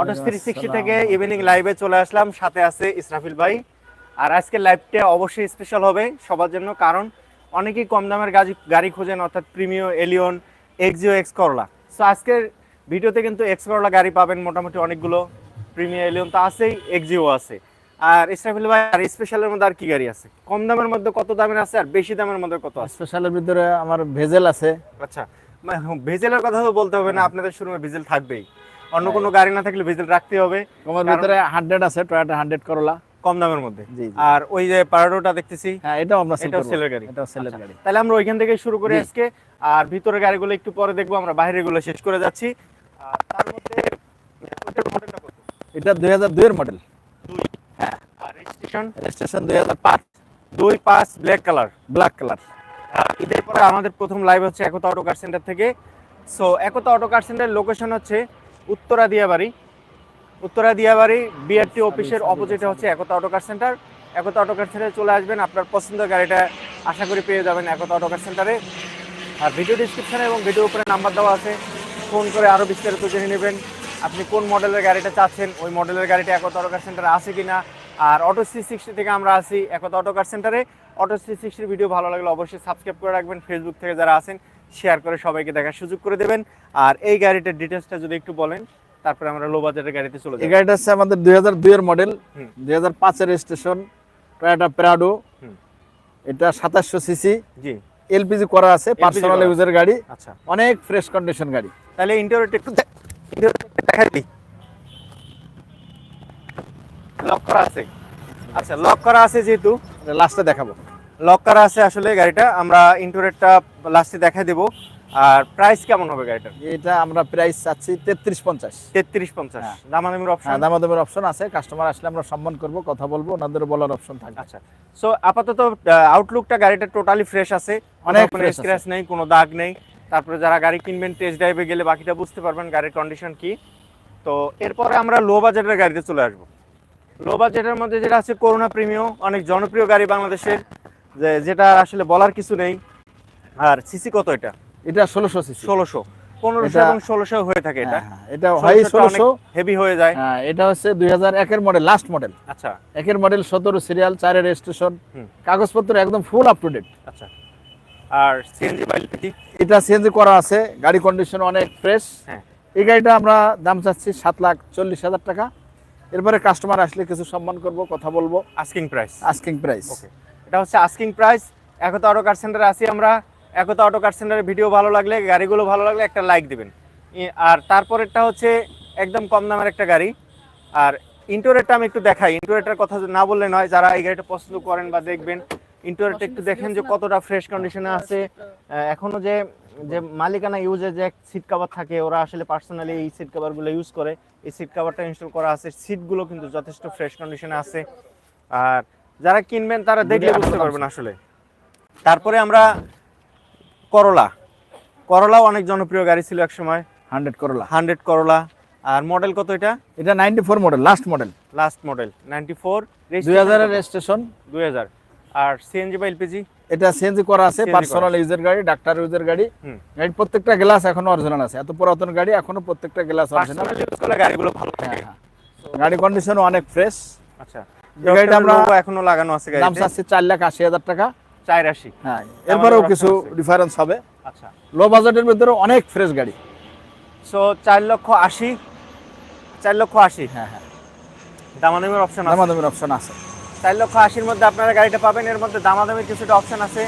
Autos three sixty থেকে evening লাইভে চলে আসলাম। সাথে আছে ইসরাফিল ভাই। আর আজকের লাইভটা অবশ্যই স্পেশাল হবে সবার জন্য কারণ অনেকেই কম দামের গাড়ি গাড়ি খোঁজেন অর্থাৎ Premio Allion Axio X Corolla so আজকের ভিডিওতে কিন্তু এক্স করলা গাড়ি পাবেন মোটামুটি অনেকগুলো। প্রিমিও এলিয়ন তো আছেই এক্সিও আছে। আর ইসরাফিল ভাই আর স্পেশালের মধ্যে আর কি গাড়ি আছে? কম দামের মধ্যে কত দামের আছে আর বেশি দামের মধ্যে কত আছে? স্পেশালের ভিতরে আমার ভেজেল আছে। আচ্ছা মানে ভেজেলের কথা তো বলতে হবে না আপনাদের শোরুমে ভেজেল থাকবেই। অন্য কোনো গাড়ি না থাকলে ভেজেল রাখতে হবে। কারণ- ভিতরে হান্ড্রেড আছে টয়োটা হান্ড্রেড করলা কম দামের মধ্যে। আর ওই যে পারাডোটা দেখতেছি হ্যাঁ এটাও আমরা এটাও সেলের গাড়ি। এটাও সেলের আচ্ছা, গাড়ি। তাহলে আমরা ওইখান থেকে শুরু করে আজকে। আর ভিতরের গাড়িগুলো একটু পরে দেখব আমরা বাইরেরগুলো শেষ করে যাচ্ছি। তার মধ্যে এটা দুই হাজার দুইয়ের মডেল হ্যাঁ আর রেজিস্ট্রেশন রেজিস্ট্রেশন দুই হাজার পাঁচ। দুই পাঁচ ব্ল্যাক কালার ব্ল্যাক কালার ঈদের পরে আমাদের প্রথম লাইভ হচ্ছে একতা অটো কার সেন্টার থেকে। So Ekta auto car centre location হচ্ছে উত্তরা দিয়াবাড়ি। উত্তরা দিয়াবাড়ি বিআরটি অফিসের অপোজিটে হচ্ছে Ekta auto car centre Ekta auto car সেন্টারে চলে আসবেন আপনার পছন্দের গাড়িটা আশা করি পেয়ে যাবেন একতা অটো কার সেন্টারে আর ভিডিও ডিসক্রিপশনে এবং ভিডিও উপরে নাম্বার দেওয়া আছে ফোন করে আরও বিস্তারিত জেনে নেবেন আপনি কোন মডেলের গাড়িটা চাচ্ছেন ওই মডেলের গাড়িটা একতা অটো কার সেন্টারে আছে কি না আর অটো সি সিক্সটি থেকে আমরা আসি একতা অটো কার সেন্টারে অটো থ্রি সিক্সটির ভিডিও ভালো লাগলে অবশ্যই সাবস্ক্রাইব করে রাখবেন ফেসবুক থেকে যারা আছেন শেয়ার করে সবাইকে দেখার সুযোগ করে দেবেন। আর এই গাড়িটার ডিটেলসটা যদি একটু বলেন তারপরে আমরা লো বাজারের গাড়িতে চলে এই যাই গাড়িটা হচ্ছে আমাদের দুই হাজার দুইয়ের মডেল দুই হাজার পাঁচের টয়োটা প্রাডো এটা সাতাশশো সিসি জি। এলপিজি করা আছে পার্সোনাল। ইউজের গাড়ি। আচ্ছা। অনেক ফ্রেশ কন্ডিশন গাড়ি। তাহলে ইন্টারভিউটা একটু দেখাই দিই। লক করা আছে। আচ্ছা লক করা আছে যেহেতু। লাস্টে দেখাবো। লক করা আছে আসলে গাড়িটা। আমরা ইন্টারনেটটা লাস্টে দেখাই দেবো। আর প্রাইস কেমন হবে গাড়িটার? এটা আমরা প্রাইস চাচ্ছি তেত্রিশ পঞ্চাশ। তেত্রিশ পঞ্চাশ। দামাদামির অপশন দামাদামের অপশন আছে। কাস্টমার আসলে আমরা সম্মান করব কথা বলব ওনাদের বলার অপশন থাকবে। আচ্ছা। সো আপাতত আউটলুকটা গাড়িটা টোটালি ফ্রেশ আছে। অনেক স্ক্র্যাচ নেই কোনো দাগ নেই। তারপরে যারা গাড়ি কিনবেন টেস্ট ড্রাইভে গেলে বাকিটা বুঝতে পারবেন গাড়ির কন্ডিশন কি। তো এরপরে আমরা লো বাজেটের গাড়িতে চলে আসব। লো বাজেটের মধ্যে যেটা আছে করোনা প্রিমিও অনেক জনপ্রিয় গাড়ি বাংলাদেশের। যে যেটা আসলে বলার কিছু নেই। আর সিসি কত এটা? এটা ষোলোশো সিসি। ষোলোশো। পনেরোশো এবং ষোলোশো হয়ে থাকে এটা। এটা হয় ষোলোশো। হেভি হয়ে যায়। হ্যাঁ এটা হচ্ছে দুই হাজার একের মডেল লাস্ট মডেল আচ্ছা। একের মডেল সতেরো সিরিয়াল চারের রেজিস্ট্রেশন কাগজপত্র একদম ফুল আপ টু ডেট আচ্ছা। আর সিএনজি বাইক এটা সিএনজি করা আছে গাড়ি কন্ডিশন অনেক ফ্রেশ হ্যাঁ। এই গাড়িটা আমরা দাম চাচ্ছি সাত লাখ চল্লিশ হাজার টাকা। এরপরে কাস্টমার আসলে কিছু সম্মান করব কথা বলব। Asking price asking price okay এটা হচ্ছে asking price Ekta auto car সেন্টারে আসি আমরা। একতা অটো কার সেন্টারের ভিডিও ভালো লাগলে গাড়িগুলো ভালো লাগলে একটা লাইক দিবেন। আর তারপরেরটা হচ্ছে একদম কম দামের একটা গাড়ি। আর ইন্টোরেটটা আমি একটু দেখাই। ইন্টোরেটার কথা না বললে নয় যারা এই গাড়িটা পছন্দ করেন বা দেখবেন ইন্টোরেটটা একটু দেখেন যে কতটা ফ্রেশ কন্ডিশনে আছে। আহ, এখনও যে যে মালিকানা ইউজে যে সিট কাভার থাকে ওরা আসলে পার্সোনালি এই সিট কভারগুলো ইউজ করে। এই সিট কাভারটা ইনস্টল করা আছে। সিটগুলো কিন্তু যথেষ্ট ফ্রেশ কন্ডিশনে আছে। আর যারা কিনবেন তারা দেখলে বুঝতে পারবেন আসলে। তারপরে আমরা করলা। করলাও অনেক জনপ্রিয় গাড়ি ছিল এক সময় হান্ড্রেড করলা। হান্ড্রেড করলা। আর মডেল কত এটা? এটা ninety four model last model. Last model ninety four. দুই হাজারের রেজিস্ট্রেশন দুই হাজার। আর সিএনজি বা এলপিজি এটা সিএনজি করা আছে পার্সোনাল ইউজের গাড়ি ডাক্তার ইউজের গাড়ি। গাড়ির প্রত্যেকটা গ্লাস এখনও অরিজিনাল আছে। এত পুরাতন গাড়ি এখনও প্রত্যেকটা গ্লাস অরিজিনাল গাড়িগুলো ভালো থাকে। গাড়ি কন্ডিশনও অনেক ফ্রেশ আচ্ছা। গাড়িটা আমরা এখনও লাগানো আছে দাম চাচ্ছি চার লাখ আশি হাজার টাকা। চার আশি। হ্যাঁ এরপরেও কিছু ডিফারেন্স হবে। আচ্ছা। লো বাজেটের ভিতরে অনেক ফ্রেশ গাড়ি। সো চার লক্ষ আশি চার লক্ষ আশি। হ্যাঁ হ্যাঁ। দামাদামির অপশন দামাদামির অপশন আছে। চার লক্ষ আশির মধ্যে আপনারা গাড়িটা পাবেন। এর মধ্যে দামাদামির কিছুটা অপশন আছে।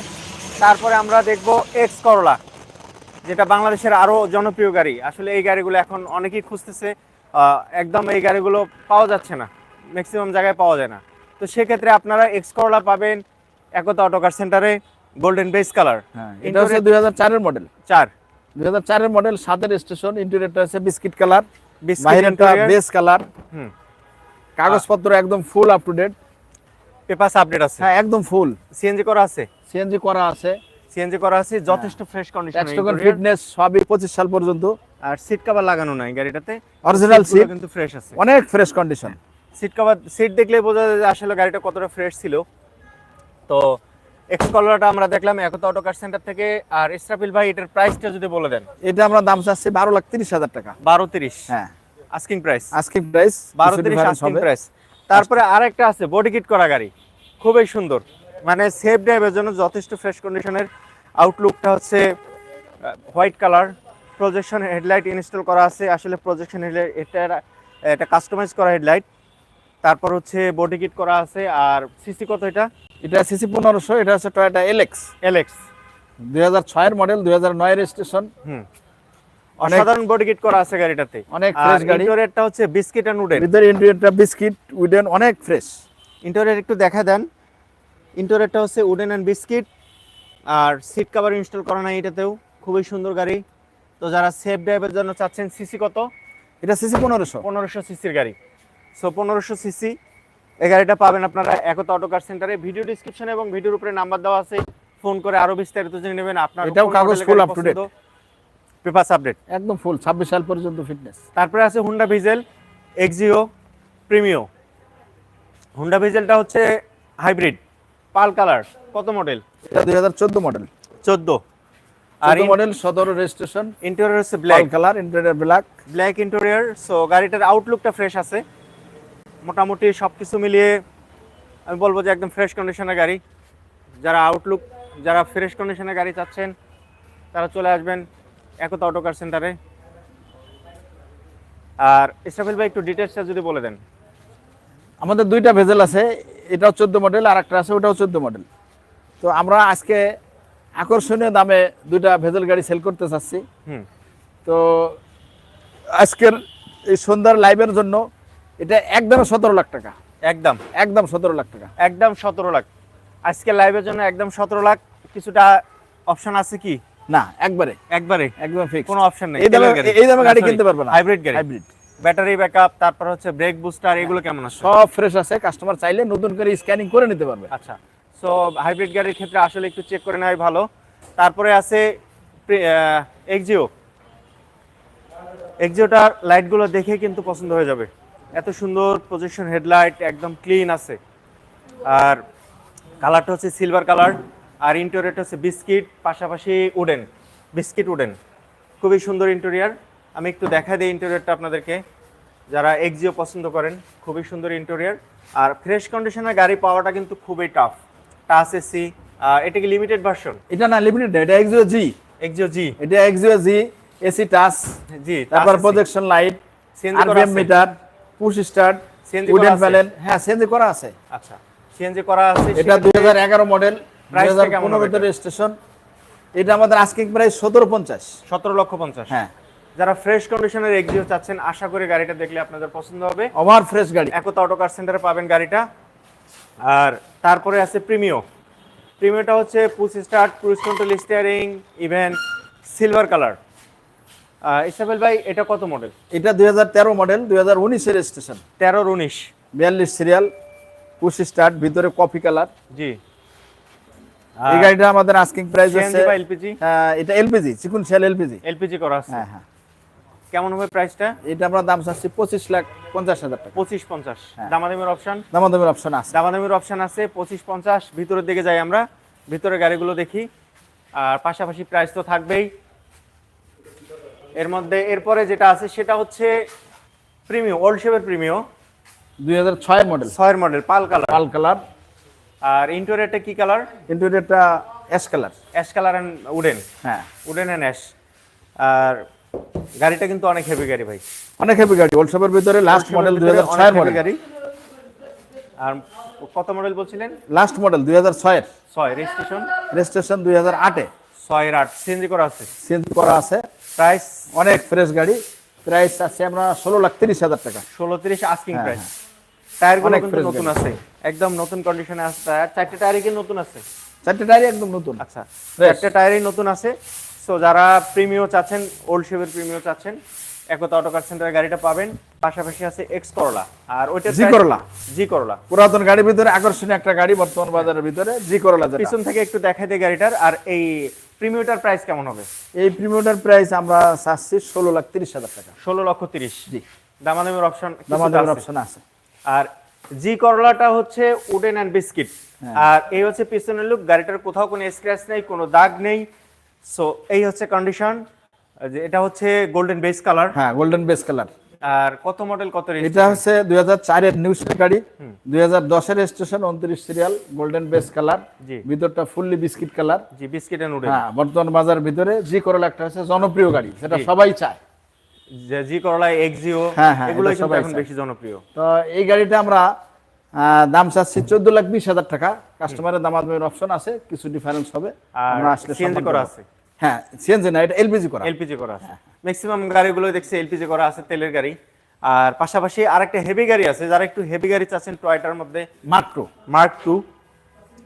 তারপরে আমরা দেখব এক্স করলা যেটা বাংলাদেশের আরও জনপ্রিয় গাড়ি। আসলে এই গাড়িগুলো এখন অনেকেই খুঁজতেছে। একদম এই গাড়িগুলো পাওয়া যাচ্ছে না। ম্যাক্সিমাম জায়গায় পাওয়া যায় না। তো সেক্ষেত্রে আপনারা এক্স করলা পাবেন একতা অটোকার সেন্টারে গোল্ডেন বেস কালার হ্যাঁ এটা হচ্ছে দুই হাজার চারের মডেল চার। দুই হাজার চারের মডেল সাতের স্টেশন ইন্টেরিয়রটা হচ্ছে বিস্কিট কালার বাইরেটা বেস কালার হুম। কাগজপত্র একদম full up to date papers update আছে। হ্যাঁ একদম ফুল সিএনজি করা আছে? সিএনজি করা আছে। সিএনজি করা আছে যথেষ্ট ফ্রেশ কন্ডিশন ট্যাক্সটোকন ফিটনেস সবই পঁচিশ সাল পর্যন্ত। আর সিট কভার লাগানো নাই গাড়িটাতে। অরিজিনাল সিট কিন্তু ফ্রেশ আছে। অনেক fresh condition seat cover seat দেখলে বোঝা যায় যে আসলে গাড়িটা কতটা ফ্রেশ ছিল। তো এক্স কলারটা আমরা দেখলাম একতা অটো কার সেন্টার থেকে আর ইসরাফিল ভাই এটার প্রাইসটা যদি বলে দেন। এটা আমরা দাম চাচ্ছি বারো লাখ তিরিশ হাজার টাকা। বারো তিরিশ। হ্যাঁ। আস্কিং প্রাইস আস্কিং প্রাইস বারো তিরিশ আস্কিং প্রাইস তারপরে আরেকটা আছে বডি কিট করা গাড়ি। খুবই সুন্দর। মানে সেফ ড্রাইভের জন্য যথেষ্ট ফ্রেশ কন্ডিশনের আউটলুকটা হচ্ছে white colour projection headlight install করা আছে। আসলে প্রজেকশন হেডলাইট এটা এটা কাস্টমাইজ করা হেডলাইট তারপর হচ্ছে বডি কিট করা আছে আর সিসি কত এটা? এটা সিসি পনেরোশো এটা হচ্ছে টয়োটা এলেক্স এলএক্স দুই হাজার ছয়ের মডেল দুই হাজার রেজিস্ট্রেশন হুম। অসাধারণ বডি কিট করা আছে গাড়িটাতে। অনেক ফ্রেশ গাড়ি। ইন্টেরিয়রটা হচ্ছে বিস্কিট এন্ড উডেন ভিতরে ইন্টেরিয়রটা বিস্কিট উডেন অনেক ফ্রেশ ইন্টেরিয়র একটু দেখা দেন। ইন্টেরিয়রটা হচ্ছে উডেন অ্যান্ড বিস্কিট আর সিট কভার ইনস্টল করা নাই এটাতেও। খুবই সুন্দর গাড়ি। তো যারা সেফ ড্রাইভের জন্য চাচ্ছেন সিসি কত? এটা সিসি পনেরোশো। পনেরোশো সিসির গাড়ি। সো পনেরোশো সিসি এই গাড়িটা পাবেন আপনারা একতা অটো কার সেন্টারে ভিডিও ডিসক্রিপশন এবং ভিডিওর উপরে নাম্বার দেওয়া আছে। ফোন করে আরও বিস্তারিত জেনে নেবেন। আপনার এটাও কাগজ full up to date। Papers update একদম ফুল ছাব্বিশ সাল পর্যন্ত ফিটনেস তারপরে আছে Honda Vezel Axio Premio Honda ভিজেলটা হচ্ছে হাইব্রিড পাল কালার। কত মডেল এটা দুই হাজার চোদ্দ মডেল চোদ্দ। আর মডেল সতেরো রেজিস্ট্রেশন ইন্টেরিয়র হচ্ছে black black colour interior black black interior so গাড়িটার আউটলুকটা ফ্রেশ আছে। মোটামুটি সব কিছু মিলিয়ে আমি বলব যে একদম ফ্রেশ কন্ডিশনের গাড়ি। যারা আউটলুক যারা ফ্রেশ কন্ডিশনের গাড়ি চাচ্ছেন তারা চলে আসবেন একতা অটো কার সেন্টারে আর ইসরাফিল ভাই একটু ডিটেলসটা যদি বলে দেন। আমাদের দুইটা ভেজেল আছে এটাও চোদ্দ মডেল আর একটা আছে ওটাও চোদ্দ মডেল তো আমরা আজকে আকর্ষণীয় দামে দুইটা ভেজেল গাড়ি সেল করতে চাচ্ছি। হুম। তো আজকের এই সন্ধ্যার লাইভের জন্য এটা একদম সতেরো লাখ টাকা। একদম। একদম সতেরো লাখ টাকা। একদম সতেরো লাখ। আজকে লাইভের জন্য একদম সতেরো লাখ। কিছুটা অপশন আছে কি? না একবারে। একবারে? একদম ফিক্স কোনো অপশন নেই। এই দামে এই দামে গাড়ি কিনতে পারবে না। হাইব্রিড গাড়ি। হাইব্রিড ব্যাটারি ব্যাকআপ তারপর হচ্ছে ব্রেক বুস্টার এগুলো কেমন আছে? সব ফ্রেশ আছে। কাস্টমার চাইলে নতুন করে স্ক্যানিং করে নিতে পারবে। আচ্ছা। সো হাইব্রিড গাড়ির ক্ষেত্রে আসলে একটু চেক করে নেওয়াই ভালো। তারপরে আছে এক্সিও এক্সিওটার লাইটগুলো দেখে কিন্তু পছন্দ হয়ে যাবে। এত সুন্দর প্রজেকশন হেডলাইট একদম ক্লিন আছে। আর কালারটা হচ্ছে সিলভার কালার আর ইন্টেরিয়রটা হচ্ছে বিস্কিট পাশাপাশি উডেন বিস্কিট উডেন খুবই সুন্দর ইন্টেরিয়র আমি একটু দেখা দিই ইন্টেরিয়রটা আপনাদেরকে। যারা এক্সিও পছন্দ করেন খুবই সুন্দর ইন্টেরিয়ার আর ফ্রেশ কন্ডিশনের গাড়ি পাওয়াটা কিন্তু খুবই টাফ টাচ এসি এটা কি লিমিটেড ভার্সন এটা না লিমিটেড এটা এক্সিও জি এক্সিও জি এটা এক্সিও জি এসি টাচ জি তারপর প্রজেকশন লাইট আছে? মিটার পুশ স্টার্ট উডেন করা আছে? প্যানেল। হ্যাঁ সিএনজি করা আছে। আচ্ছা সিএনজি করা আছে এটা দুই হাজার এগারো মডেল দুই Price টা হাজার কেমন হবে পনেরোতে এটা? রেজিস্ট্রেশন এটা আমাদের আস্কিং প্রাইস সতেরো পঞ্চাশ। সতেরো লক্ষ পঞ্চাশ। হ্যাঁ। যারা ফ্রেশ কন্ডিশনের এক্সিও চাচ্ছেন আশা করি গাড়িটা দেখলে আপনাদের পছন্দ হবে। ওভার ফ্রেশ গাড়ি। একতা অটো কার সেন্টারে পাবেন গাড়িটা। আর তারপরে আছে প্রিমিও প্রিমিওটা হচ্ছে push start cruise control steering even silver colour Isabel ভাই এটা কত মডেল এটা দুই হাজার তেরো মডেল দুই হাজার উনিশের রেজিস্ট্রেশন তেরোর উনিশ। বিয়াল্লিশ সিরিয়াল পুশ স্টার্ট ভিতরে কফি কালার। জি। এই গাড়িটা আমাদের আস্কিং প্রাইস বা এলপিজি এটা এলপিজি চিকুন সেল এলপিজি এলপিজি করা আছে। হ্যাঁ হ্যাঁ। কেমন হবে প্রাইসটা এটা আমরা দাম চাচ্ছি পঁচিশ লাখ পঞ্চাশ হাজার টাকা। পঁচিশ পঞ্চাশ। দামাদামির অপশন দামাদামের অপশন আছে। দামাদামির অপশন আছে পঁচিশ পঞ্চাশ। ভিতরের দিকে যাই আমরা ভিতরে গাড়িগুলো দেখি। আর পাশাপাশি প্রাইস তো থাকবেই। এর মধ্যে এরপরে যেটা আছে সেটা হচ্ছে প্রিমিও ওল্ড শেপের প্রিমিও। দুই হাজার ছয় মডেল ছয়ের model pearl colour. Pearl colour. আর ইন্টোরিয়রটা কি কালার? এটা ash colour. Ash colour and wooden হ্যাঁ। উডেন অ্যান্ড অ্যাশ আর গাড়িটা কিন্তু অনেক হেভি গাড়ি ভাই। অনেক হেভি গাড়ি ওল্ডশপের ভিতরে লাস্ট মডেল দুই হাজার ছয়ের মডেল গাড়ি। আর কত মডেল বলছিলেন? লাস্ট মডেল দুই হাজার ছয়ের। ছয় রেজিস্ট্রেশন রেজিস্ট্রেশন দুই হাজার আটে। ছয়ের আট সিএনজি করা আছে। চেঞ্জ করা আছে। প্রাইস অনেক ফ্রেশ গাড়ি। প্রাইস আছে আমরা ষোলো লাখ তিরিশ হাজার টাকা। ষোলো তিরিশ আস্কিং হ্যাঁ, প্রাইস টায়ারগুলো অনেক কিন্তু নতুন আছে। একদম নতুন কন্ডিশনে আছে। টায়ার চারটে টায়ারই কি নতুন আছে। চারটে টায়ারই একদম নতুন। আচ্ছা। চারটে টায়ারই নতুন আছে। সো যারা প্রিমিও চাচ্ছেন ওল্ড শেপের প্রিমিও চাচ্ছেন একতা অটো কার সেন্টারে গাড়িটা পাবেন। পাশাপাশি আছে এক্স করলা আর ওইটা জি করলা। জি করলা পুরাতন গাড়ির ভিতরে আকর্ষণীয় একটা গাড়ি বর্তমান বাজারের ভিতরে জি করলা পিছন থেকে একটু দেখাই দেয় গাড়িটার। আর এই প্রিমিওটার প্রাইস কেমন হবে? এই প্রিমিয়টার প্রাইস আমরা চাচ্ছি ষোলো লাখ তিরিশ হাজার টাকা। ষোলো লক্ষ তিরিশ। জি। দামাদামের অপশন দামাদামের অপশন আছে। আর জি করলাটা হচ্ছে উডেন অ্যান্ড বিস্কিট। আর এই হচ্ছে পিছনের লুক গাড়িটার কোথাও কোনো স্ক্র্যাচ নেই কোনো দাগ নেই। সো এই হচ্ছে কন্ডিশন যে এটা হচ্ছে গোল্ডেন বেস কালার হ্যাঁ গোল্ডেন বেস কালার আর কত মডেল কত? এটা হচ্ছে দুই হাজার চারের নিউজ গাড়ি দুই হাজার দশের স্টেশন উনত্রিশ সিরিয়াল গোল্ডেন বেস কালার ভিতরটা ফুললি বিস্কিট কালার জি বিস্কিট এন্ড হ্যাঁ বর্তমান বাজার ভিতরে জি করলা একটা হচ্ছে জনপ্রিয় গাড়ি সেটা সবাই চায়। যে জি করলা এক্সিও এগুলো এখন বেশি জনপ্রিয়। তো এই গাড়িটা আমরা দাম চাচ্ছি চোদ্দ লাখ বিশ হাজার টাকা। কাস্টমারের দামাদামের অপশন আছে কিছু ডিফারেন্স হবে। আর আমরা আসলে করা আছে। হ্যাঁ সিএনজি না এটা এলপিজি করা। এলপিজি করা হ্যাঁ, আছে। ম্যাক্সিমাম গাড়িগুলো দেখছি এলপিজি করা আছে তেলের গাড়ি। আর পাশাপাশি আরেকটা হেভি গাড়ি আছে যারা একটু হেভি গাড়ি চাচ্ছেন টয়টার মধ্যে মাত্র মার্ক টু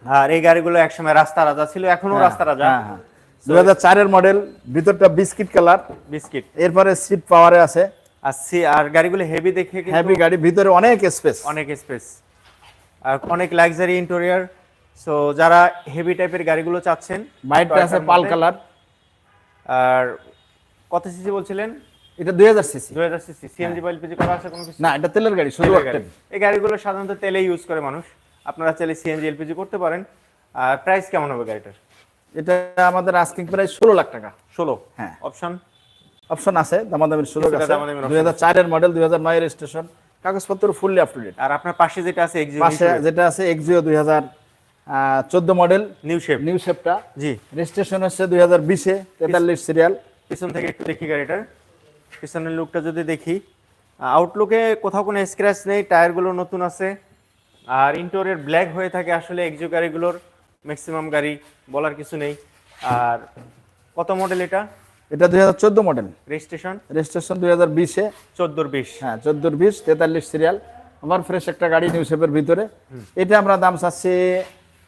আর এই গাড়িগুলো একসময় রাস্তা রাজা ছিল এখনও রাস্তা রাজা। হ্যাঁ হ্যাঁ। দুই হাজার চারের মডেল ভিতরটা বিস্কিট কালার বিস্কিট। এরপরে সিট পাওয়ারে আছে। আর সি আর গাড়িগুলো হেভি দেখে হ্যাভি গাড়ি ভিতরে অনেক স্পেস অনেক স্পেস আর অনেক লাক্সারি ইন্টেরিয়র সো যারা হেভি টাইপের গাড়িগুলো চাচ্ছেন বাইরটা আছে পাল কালার আর কত সিসি বলছিলেন? এটা দুই হাজার সিসি দুই হাজার সিসি সিএনজি বা এলপিজি করা আছে কোনো কিছু? না এটা তেলের গাড়ি শুধু। এই গাড়িগুলো সাধারণত তেলে ইউজ করে মানুষ। আপনারা চাইলে সিএনজি এলপিজি করতে পারেন। আর প্রাইস কেমন হবে গাড়িটার? এটা আমাদের আস্কিং প্রাইস ষোলো লাখ টাকা। ষোলো? হ্যাঁ। অপশন অপশন আছে দামাদামির সুযোগ আছে। দুই হাজার চারের মডেল দুই হাজার নয়ের স্টেশন কাগজপত্র ফুললি আপ টু ডেট আর আপনার পাশে যেটা আছে এক্সিও যেটা আছে এক্সিও দুই হাজার চোদ্দ মডেল নিউ শেপ নিউ শেপটা জি। রেজিস্ট্রেশন হচ্ছে দুই হাজার বিশে তেতাল্লিশ সিরিয়াল পিছন থেকে একটু দেখি গাড়িটার। পিছনের লুকটা যদি দেখি আউটলুকে কোথাও কোনো স্ক্র্যাচ নেই টায়ারগুলো নতুন আছে আর ইন্টোরিয়ার ব্ল্যাক হয়ে থাকে আসলে এক্সিও গাড়িগুলোর ম্যাক্সিমাম গাড়ি বলার কিছু নেই। আর কত মডেল এটা? এটা দুই হাজার চোদ্দ মডেল রেজিস্ট্রেশন রেজিস্ট্রেশন দুই হাজার বিশে। চোদ্দোর বিশ। হ্যাঁ চোদ্দোর বিশ তেতাল্লিশ সিরিয়াল আমার ফ্রেশ একটা গাড়ি নিউ শেপের ভিতরে। এটা আমরা দাম চাচ্ছি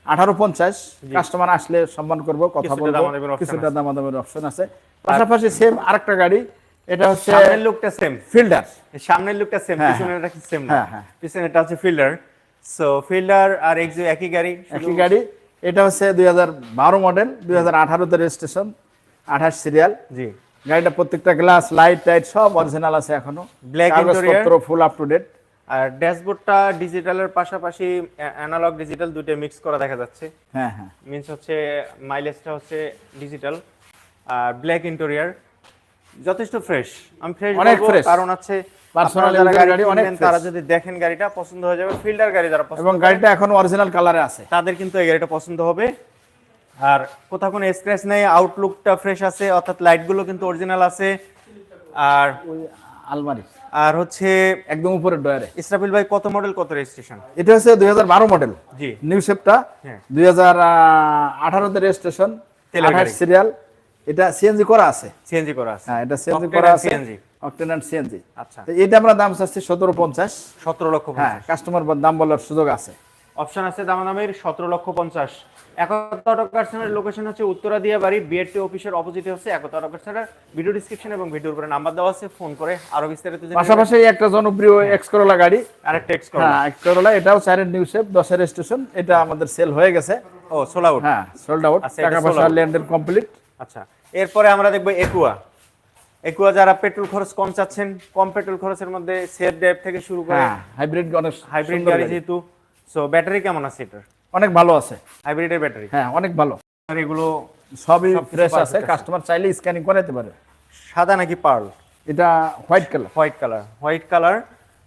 আঠারো পঞ্চাশ কাস্টমার আসলে সম্মান করব কথা বলব কিছুটা দামাদামের অপশন আছে। পাশাপাশি সেম আরেকটা গাড়ি এটা হচ্ছে সামনের লুকটা সেম ফিল্ডার। সামনের লুকটা সেম পিছনেরটা সেম হ্যাঁ, হ্যাঁ। পিছনেরটা হচ্ছে ফিল্ডার। সো ফিল্ডার আর এক্সিও একই গাড়ি একই গাড়ি। এটা হচ্ছে দুই হাজার বারো মডেল দুই হাজার আঠারোতে রেজিস্ট্রেশন আঠাশ সিরিয়াল জি। গাড়িটা প্রত্যেকটা গ্লাস লাইট টাইট সব অরিজিনাল আছে এখনও। Interior। Full up to date আর ড্যাশবোর্ডটা ডিজিটালের পাশাপাশি অ্যানালগ ডিজিটাল দুটো মিক্স করা দেখা যাচ্ছে। হ্যাঁ হ্যাঁ। মিন্স হচ্ছে মাইলেজটা হচ্ছে ডিজিটাল আর ব্ল্যাক ইন্টেরিয়র যথেষ্ট ফ্রেশ আমি ফ্রেশ অনেক fresh। কারণ আপনারা যারা গাড়ি অনেক তারা যদি দেখেন গাড়িটা পছন্দ হয়ে যাবে। ফিল্ডার গাড়ি যারা পছন্দ এবং গাড়িটা এখন অরিজিনাল কালারে আছে। তাদের কিন্তু এই গাড়িটা পছন্দ হবে। আর কোথাও কোনো স্ক্র্যাচ নেই আউটলুকটা ফ্রেশ আছে অর্থাৎ লাইটগুলো কিন্তু অরিজিনাল আছে। আর ওই আলমারি। আর হচ্ছে একদম উপরের ডয়ারে ইসরাফিল ভাই কত মডেল কত রেজিস্ট্রেশন এটা হচ্ছে দুই হাজার বারো মডেল জি। নিউ শেপটা হ্যাঁ। দুই হাজার আঠারোতে রেজিস্ট্রেশন আঠাশ সিরিয়াল এটা সিএনজি করা আছে। সিএনজি করা আছে। হ্যাঁ এটা সিএনজি করা আছে। সিএনজি অক্টেন সিএনজি আচ্ছা। এটা আমরা দাম চাচ্ছি সতেরো পঞ্চাশ। সতেরো লক্ষ হ্যাঁ কাস্টমার দাম বলার সুযোগ আছে। অপশন আছে দামাদামের সতেরো লক্ষ পঞ্চাশ। একতা অটোকার্সের লোকেশন হচ্ছে উত্তরা দিয়া বাড়ি বিএডটি অফিসের অপোজিটে হচ্ছে একতা অটোকার্সের ভিডিও ডিসক্রিপশন এবং ভিডিওর উপরে নাম্বার দেওয়া আছে ফোন করে আরও বিস্তারিত পাশাপাশি একটা জনপ্রিয় এক্স করোলা গাড়ি। আরেকটা টেক্সট করো হ্যাঁ এক্স করোলা এটাও চারের নিউ শেপ দশের স্টেশন এটা আমাদের সেল হয়ে গেছে। ও সোল আউট হ্যাঁ সোল্ড আউট টাকা পয়সা। ল্যান্ডের কমপ্লিট আচ্ছা এরপরে আমরা দেখব একুয়া একুয়া যারা পেট্রোল খরচ কম চাচ্ছেন কম পেট্রোল খরচের মধ্যে সেফ ড্রাইভ থেকে শুরু করে হাইব্রিড অনেক হাইব্রিড গাড়ি। যেহেতু সো ব্যাটারি কেমন আছে এটার? অনেক ভালো আছে। হাইব্রিডের ব্যাটারি হ্যাঁ অনেক ভালো। আর এগুলো সবই ফ্রেশ আছে। কাস্টমার চাইলে স্ক্যানিং করাতে পারে। সাদা নাকি পার্ল এটা white colour white colour white colour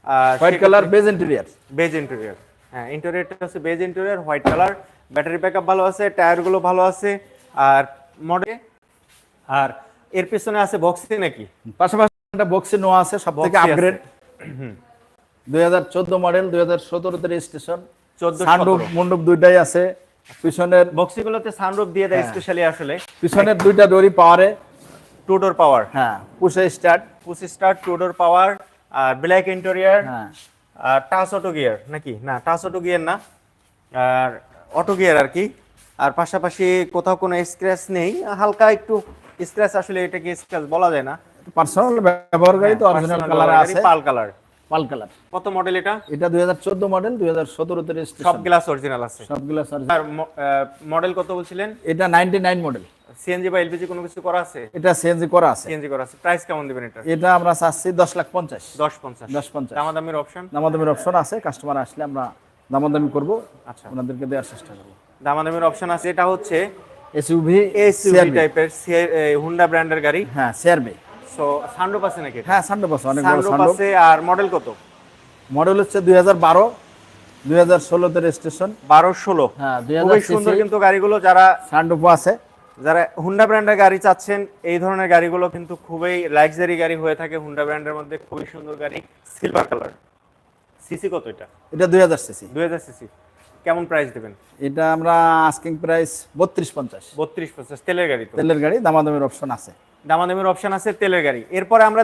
আর white colour beige interior beige interior হ্যাঁ ইন্টেরিয়রটা হচ্ছে beige interior white colour battery backup ভালো আছে টায়ারগুলো ভালো আছে আর মডেল আর এর পিছনে আছে বক্সি নাকি? পাশাপাশি একটা বক্সি নোয়া আছে সব থেকে Boxy আছে। দুই হাজার চোদ্দ মডেল দুই হাজার সতেরোতে রেজিস্ট্রেশন চোদ্দ সানরুফ মন্ডপ দুইটাই আছে। পিছনের বক্সিগুলোতে সানরুফ দিয়ে দেয় হ্যাঁ। স্পেশালি আসলে। পিছনের দুইটা দড়ি পাওয়ারে। টু ডোর পাওয়ার হ্যাঁ পুষে start push start two door power আর ব্ল্যাক ইন্টেরিয়র হ্যাঁ। আর টাচ অটো গিয়ার নাকি? না টাচ অটো গিয়ার না। আর অটো গিয়ার আর কি। আর পাশাপাশি কোথাও কোনো স্ক্র্যাচ নেই। হালকা একটু স্ক্র্যাচ আসলে এটাকে স্ক্র্যাচ বলা যায় না। পার্সোনাল ব্যবহারকারী তো অরিজিনাল কালার আছে। Pearl colour pearl colour. কত মডেল এটা? এটা দুই হাজার চোদ্দ মডেল দুই হাজার সতেরোতে সব রেজিস্ট্রেশন গ্লাস অরিজিনাল আছে সবগুলো আর মডেল কত বলছিলেন? এটা নাইনটি নাইন মডেল সিএনজি বা এলপিজি কোনো কিছু করা আছে? এটা সিএনজি করা আছে। সিএনজি করা আছে। প্রাইস কেমন দিবেন এটা? এটা আমরা চাচ্ছি দশ লাখ পঞ্চাশ। দশ পঞ্চাশ। দশ পঞ্চাশ। দামাদামির অপশন দামাদামির অপশন আছে। কাস্টমার আসলে আমরা দামাদামি করব। আচ্ছা। ওনাদেরকে দেওয়ার চেষ্টা করব। দামাদামির অপশন আছে। এটা হচ্ছে এসইউভি এসইউভি টাইপের হুন্ডা ব্র্যান্ডের গাড়ি। হ্যাঁ সিআরবি সো সানরুফ আছে নাকি হ্যাঁ সানরুফ আছে অনেক বড় সানরুফ আছে আর মডেল কত? মডেল হচ্ছে দুই হাজার বারো দুই হাজার ষোলোতে রেজিস্ট্রেশন বারো ষোলো। হ্যাঁ দুই খুবই সুন্দর কিন্তু গাড়িগুলো যারা আছে। যারা হুন্ডা ব্র্যান্ডের গাড়ি চাচ্ছেন এই ধরনের গাড়িগুলো কিন্তু খুবই লাক্সারি গাড়ি হয়ে থাকে হুন্ডা ব্র্যান্ডের মধ্যে। খুবই সুন্দর গাড়ি সিলভার কালার সিসি কত এটা? এটা দুই হাজার সিসি দুই হাজার সিসি কেমন প্রাইস দেবেন? এটা আমরা আস্কিং প্রাইস বত্রিশ পঞ্চাশ। বত্রিশ পঞ্চাশ তেলের গাড়ি তো। তেলের গাড়ি দামাদামের অপশন আছে। দামাদামের অপশন আছে তেলের গাড়ি। এরপরে আমরা